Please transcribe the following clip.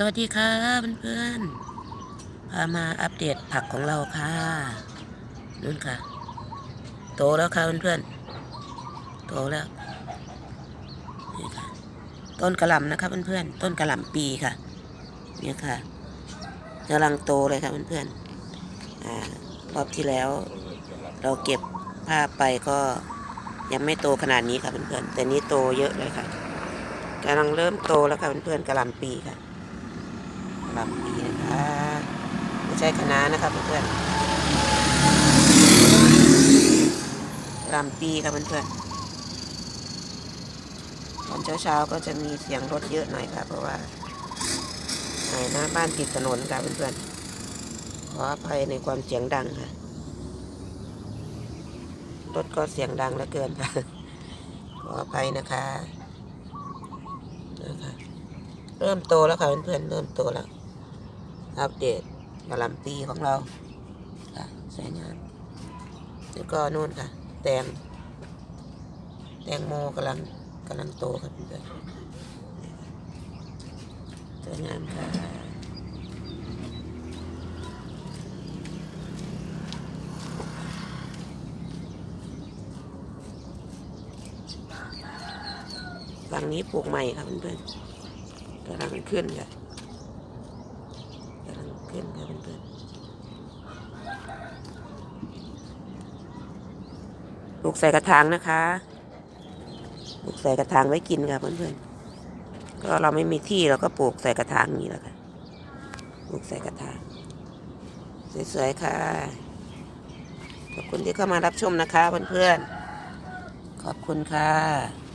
สวัสดีค่ะเพื่อนๆพามาอัปเดตผักของเราค่ะนู่นค่ะ โตแล้วค่ะเพื่อนๆโตแล้วนี่ค่ะต้นกระหล่ำนะคะเพื่อนๆต้นกระหล่ำปีค่ะนี่ค่ะกำลังโตเลยค่ะเพื่อนๆอรอบที่แล้ว เราเก็บภาพไปก็ยังไม่โตขนาดนี้ค่ะเพื่อนๆแต่นี้โตเยอะเลยค่ะกำลังเริ่มโตแล้วค่ะเพื่อนๆกระหล่ำปีค่ะ ลำปีนะคะไม่ใช่คณะน้านะคะเพื่อนๆลำปีค่ะเพื่อนๆตอนเช้าๆก็จะมีเสียงรถเยอะหน่อยค่ะ เพราะว่าในหน้าบ้านติดถนนค่ะเพื่อนๆขออภัยในความเสียงดังค่ะรถก็เสียงดังเหลือเกินค่ะ ขออภัยนะคะนะคะ เริ่มโตแล้วค่ะเพื่อนๆเริ่มโตแล้ว อัปเดตกระหลำปีของเราค่ะสวยงามแล้วก็นู่นค่ะ แตง แตงโมกำลังกำลังโตครับเพื่อนๆสวยงามค่ะฝั่งนี้ปลูกใหม่ครับเพื่อนๆกำลังขึ้นค่ะ กำลังขึ้นครับเพื่อนๆปลูกใส่กระถางนะคะปลูกใส่กระถางไว้กินค่ะเพื่อนๆก็เราไม่มีที่เราก็ปลูกใส่กระถางนี้แหละค่ะปลูกใส่กระถางสวยๆค่ะ ขอบคุณที่เข้ามารับชมนะคะเพื่อนๆขอบคุณค่ะ